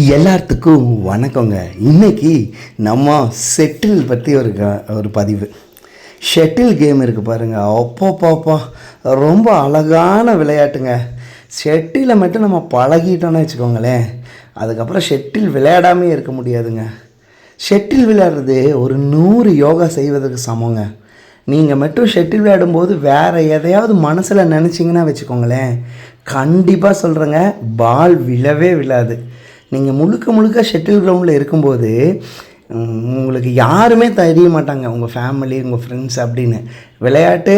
எல்லாத்துக்கும் வணக்கங்க. இன்னைக்கு நம்ம செட்டில் பற்றி ஒரு க- ஒரு பதிவு. ஷட்டில் கேம் இருக்குது பாருங்கள் அப்பப்பப்பா. ரொம்ப அழகான விளையாட்டுங்க. ஷெட்டிலை மட்டும் நம்ம பழகிட்டோன்னு வச்சுக்கோங்களேன். அதுக்கப்புறம் ஷெட்டில் விளையாடாமே இருக்க முடியாதுங்க. ஷெட்டில் விளையாடுறது ஒரு நூறு யோகா செய்வதற்கு சமங்க. நீங்கள் மட்டும் ஷெட்டில் விளையாடும்போது வேறு எதையாவது மனசில் நினச்சிங்கன்னா வச்சுக்கோங்களேன். கண்டிப்பாக சொல்கிறேங்க பால் விழவே விழாது. நீங்கள் முழுக்க முழுக்க ஷெட்டில் கிரவுண்டில் இருக்கும்போது உங்களுக்கு யாருமே தெரிய மாட்டாங்க. உங்கள் ஃபேமிலி உங்கள் ஃப்ரெண்ட்ஸ் அப்படின்னு. விளையாட்டு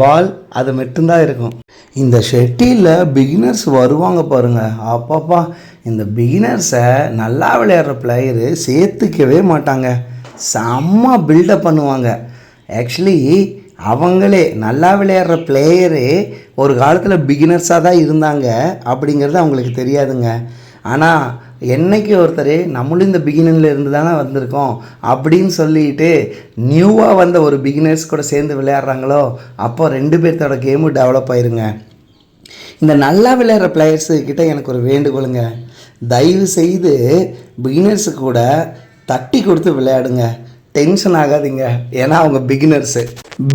பால் அது மட்டும்தான் இருக்கும். இந்த ஷெட்டிலில் பிகினர்ஸ் வருவாங்க பாருங்கள் அப்பப்பா இந்த பிகினர்ஸை நல்லா விளையாடுற பிளேயரு சேர்த்துக்கவே மாட்டாங்க. செம்ம பில்டப் பண்ணுவாங்க. ஆக்சுவலி அவங்களே நல்லா விளையாடுற பிளேயரே ஒரு காலத்தில் பிகினர்ஸாக தான் இருந்தாங்க. அப்படிங்கிறது அவங்களுக்கு தெரியாதுங்க. ஆனால் என்னைக்கு ஒருத்தர் நம்மளும் இந்த பிகினரில் இருந்து தானே வந்திருக்கோம் அப்படின்னு சொல்லிட்டு நியூவாக வந்த ஒரு பிகினர்ஸ் கூட சேர்ந்து விளையாடுறாங்களோ அப்போ ரெண்டு பேர்த்தோட கேமும் டெவலப் ஆயிருங்க. இந்த நல்லா விளையாடுற பிளேயர்ஸுக்கிட்ட எனக்கு ஒரு வேண்டுகோளுங்க. தயவு செய்து பிகினர்ஸு கூட தட்டி கொடுத்து விளையாடுங்க. டென்ஷன் ஆகாதீங்க. ஏன்னா அவங்க பிகினர்ஸு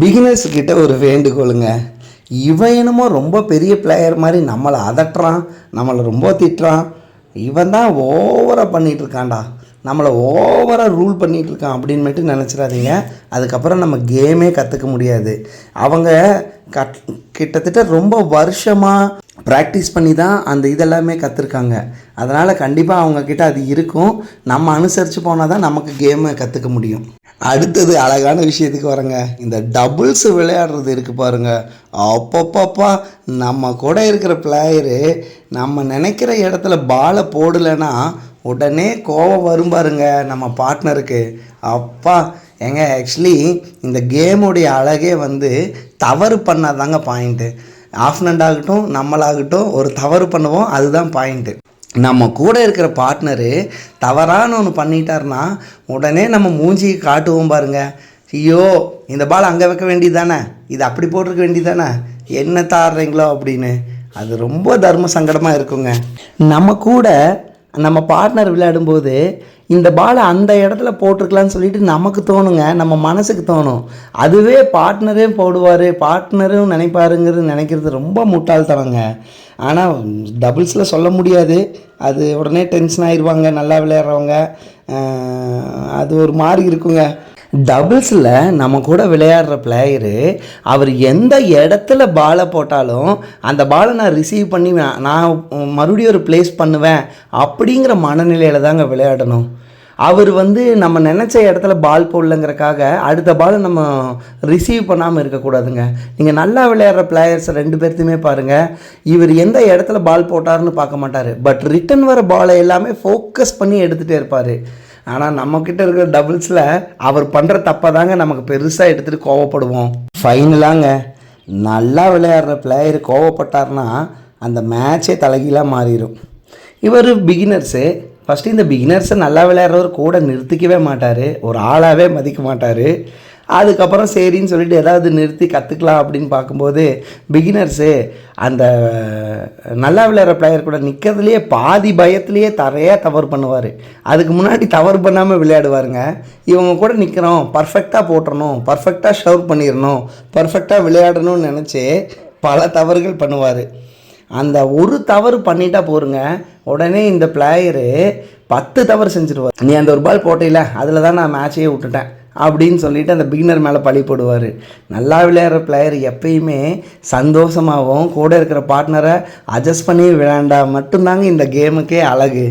பிகினர்ஸ்கிட்ட ஒரு வேண்டுகோளுங்க. இவன் என்னமோ ரொம்ப பெரிய பிளேயர் மாதிரி நம்மளை அதட்டுறான் நம்மளை ரொம்ப திட்டுறான் இவன் தான் ஓவராக பண்ணிகிட்டு இருக்கான்டா நம்மளை ஓவராக ரூல் பண்ணிகிட்டு இருக்கான் அப்படின்னு மட்டும் நினச்சிடாதீங்க. அதுக்கப்புறம் நம்ம கேமே கற்றுக்க முடியாது. அவங்க கட் கிட்டத்தட்ட ரொம்ப வருஷமாக ப்ராக்டிஸ் பண்ணி தான் அந்த இதெல்லாமே கற்றுருக்காங்க அதனால் கண்டிப்பாக அவங்கக்கிட்ட அது இருக்கும். நம்ம அனுசரித்து போனால் தான் நமக்கு கேமை கற்றுக்க முடியும். அடுத்தது அழகான விஷயத்துக்கு வரங்க. இந்த டபுள்ஸ் விளையாடுறது இருக்குது பாருங்க. அப்பப்பப்பா நம்ம கூட இருக்கிற பிளேயரு நம்ம நினைக்கிற இடத்துல பாலை போடலைன்னா உடனே கோவம் வரும் பாருங்க நம்ம பார்ட்னருக்கு அப்பா ஏங்க ஆக்சுவலி இந்த கேமுடைய அழகே வந்து தவறு பண்ணாதாங்க பாயிண்ட்டு ஆஃப்னண்ட் ஆகட்டும் நம்மளாகட்டும் ஒரு தவறு பண்ணுவோம் அதுதான் பாயிண்ட்டு நம்ம கூட இருக்கிற பார்ட்னரு தவறான ஒன்று பண்ணிட்டாருன்னா உடனே நம்ம மூஞ்சி காட்டுவோம் பாருங்க. ஐயோ இந்த பால் அங்கே வைக்க வேண்டியது தானே இது அப்படி போட்டிருக்க வேண்டியது தானே என்ன தாடுறீங்களோ அப்படின்னு. அது ரொம்ப தர்ம சங்கடமாக இருக்குங்க. நம்ம கூட நம்ம பார்ட்னர் விளையாடும்போது இந்த பாலை அந்த இடத்துல போட்டிருக்கலாம்னு சொல்லிட்டு நமக்கு தோணுங்க நம்ம மனசுக்கு தோணும். அதுவே பார்ட்னரே போடுவார் பார்ட்னரும் நினைப்பாருங்கிறது நினைக்கிறது ரொம்ப முட்டாள்தனங்க. ஆனால் டபுள்ஸில் சொல்ல முடியாது. அது உடனே டென்ஷன் ஆயிடுவாங்க நல்லா விளையாடுறவங்க. அது ஒரு மாதிரி இருக்குங்க. டபுள்ஸில் நம்ம கூட விளையாடுற பிளேயரு அவர் எந்த இடத்துல பாலை போட்டாலும் அந்த பாலை நான் ரிசீவ் பண்ணி நான் மறுபடியும் ஒரு ப்ளேஸ் பண்ணுவேன் அப்படிங்கிற மனநிலையில் தாங்க விளையாடணும். அவர் வந்து நம்ம நினச்ச இடத்துல பால் போடலங்கிறக்காக அடுத்த பாலை நம்ம ரிசீவ் பண்ணாமல் இருக்கக்கூடாதுங்க. நீங்கள் நல்லா விளையாடுற பிளேயர்ஸ் ரெண்டு பேர்த்தையுமே பாருங்கள் இவர் எந்த இடத்துல பால் போட்டாருன்னு பார்க்க மாட்டார். பட் ரிட்டன் வர பாலை எல்லாமே ஃபோக்கஸ் பண்ணி எடுத்துகிட்டே இருப்பார். ஆனால் நம்மக்கிட்ட இருக்கிற டபுள்ஸில் அவர் பண்ணுற தப்பை தாங்க நமக்கு பெருசாக எடுத்துகிட்டு கோவப்படுவோம். ஃபைனலாங்க நல்லா விளையாடுற பிளேயர் கோவப்பட்டார்னா அந்த மேட்சே தலைகீழாக மாறிடும் இவர் பிகினர்ஸு ஃபஸ்ட்டு இந்த பிகினர்ஸை நல்லா விளையாடுறவர் கூட நிறுத்திக்கவே மாட்டார். ஒரு ஆளாகவே மதிக்க மாட்டார். அதுக்கப்புறம் சரின்னு சொல்லிட்டு ஏதாவது நிறுத்தி கற்றுக்கலாம் அப்படின்னு பார்க்கும்போது பிகினர்ஸு அந்த நல்லா விளையாடுற பிளேயர் கூட நிற்கிறதுலையே பாதி பயத்துலேயே தரையாக தவறு பண்ணுவார். அதுக்கு முன்னாடி தவறு பண்ணாமல் விளையாடுவாருங்க. இவங்க கூட நிற்கிறோம் பர்ஃபெக்டாக போட்டுறணும் பர்ஃபெக்டாக ஷவ் பண்ணிடணும் பர்ஃபெக்டாக விளையாடணும்னு நினச்சி பல தவறுகள் பண்ணுவார். அந்த ஒரு தவறு பண்ணிட்டா போருங்க உடனே இந்த பிளேயரு பத்து தவறு செஞ்சுருவார். நீ அந்த ஒரு பால் போட்டையில் அதில் தான் நான் மேட்சையே விட்டுட்டேன். அப்படின்னு சொல்லிட்டு அந்த பிகினர் மேலே பழி போடுவார். நல்லா விளையாடுற பிளேயர் எப்பயுமே சந்தோஷமாகவும் கூட இருக்கிற பார்ட்னரை அட்ஜஸ்ட் பண்ணி விளையாண்டா மட்டும்தாங்க இந்த கேமுக்கே அழகு.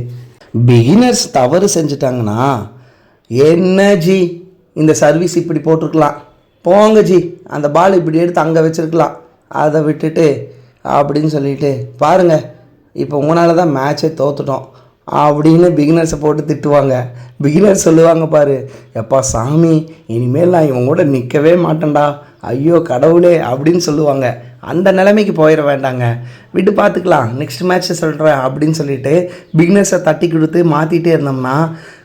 பிகினர்ஸ் தவறு செஞ்சுட்டாங்கன்னா என்ன ஜி? இந்த சர்வீஸ் இப்படி போட்டிருக்கலாம். போங்க ஜி அந்த பால் இப்படி எடுத்து அங்கே வச்சிருக்கலாம். அதை விட்டுட்டு அப்படின்னு சொல்லிட்டு பாருங்க இப்போ உங்களால் தான் மேட்சே தோத்துட்டோம். அப்படின்னு பிகினர்ஸை போட்டு திட்டுவாங்க. பிகினர்ஸ் சொல்லுவாங்க பாரு எப்பா சாமி இனிமேல் நான் இவங்க கூட நிற்கவே மாட்டேன்டா. ஐயோ கடவுளே அப்படின்னு சொல்லுவாங்க. அந்த நிலைமைக்கு போயிட வேண்டாங்க. விட்டு பார்த்துக்கலாம் நெக்ஸ்ட் மேட்ச்சை சொல்கிறேன் அப்படின்னு சொல்லிட்டு பிகினர்ஸை தட்டி கொடுத்து மாற்றிட்டே இருந்தோம்னா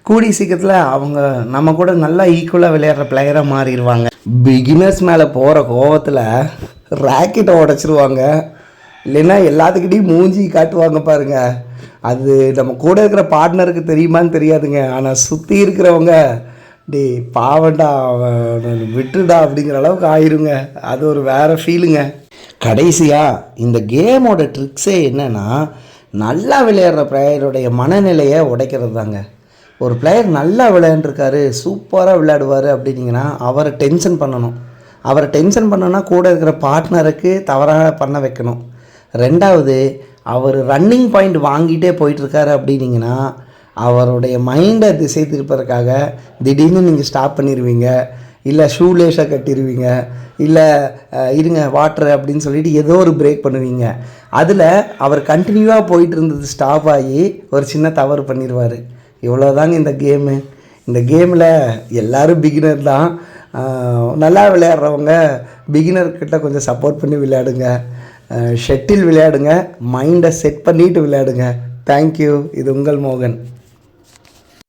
கூடி சீக்கிரத்தில் அவங்க நம்ம கூட நல்லா ஈக்குவலாக விளையாடுற பிளேயராக மாறிடுவாங்க. பிகினர்ஸ் மேலே போகிற கோவத்தில் ராக்கெட்டை உடச்சிருவாங்க. இல்லைன்னா எல்லாத்துக்கிட்டையும் மூஞ்சி காட்டுவாங்க பாருங்க. அது நம்ம கூட இருக்கிற பார்ட்னருக்கு தெரியுமான்னு தெரியாதுங்க. ஆனால் சுற்றி இருக்கிறவங்க டே பாவண்டா அவன் விட்டுடா அப்படிங்கிற அளவுக்கு ஆயிருங்க. அது ஒரு வேறு ஃபீலுங்க கடைசியாக இந்த கேமோட ட்ரிக்ஸே என்னென்னா நல்லா விளையாடுற பிளேயருடைய மனநிலையை உடைக்கிறது தாங்க ஒரு பிளேயர் நல்லா விளையாண்டுருக்காரு சூப்பராக விளையாடுவார் அப்படின்னீங்கன்னா அவரை டென்ஷன் பண்ணணும். அவரை டென்ஷன் பண்ணோன்னா கூட இருக்கிற பார்ட்னருக்கு தவறாக பண்ண வைக்கணும். ரெண்டாவது அவர் ரன்னிங் பாயிண்ட் வாங்கிட்டே போயிட்டுருக்காரு அப்படின்னீங்கன்னா அவருடைய மைண்டை திசை திருப்பதற்காக திடீர்னு நீங்கள் ஸ்டாப் பண்ணிடுவீங்க இல்லை ஷூலேஸாக கட்டிடுவீங்க இல்லை இருங்க வாட்ரு அப்படின்னு சொல்லிட்டு ஏதோ ஒரு பிரேக் பண்ணுவீங்க. அதில் அவர் கண்டினியூவாக போயிட்டு இருந்தது ஸ்டாப் ஆகி ஒரு சின்ன தவறு பண்ணிடுவார் இவ்வளோதாங்க இந்த கேமு இந்த கேமில் எல்லாரும் பிகினர் தான். நல்லா விளையாடுறவங்க பிகினர்கிட்ட கொஞ்சம் சப்போர்ட் பண்ணி விளையாடுங்க. ஷெட்டில் விளையாடுங்க. மைண்டை செட் பண்ணிட்டு விளையாடுங்க. தேங்க்யூ இது உங்கள் மோகன்.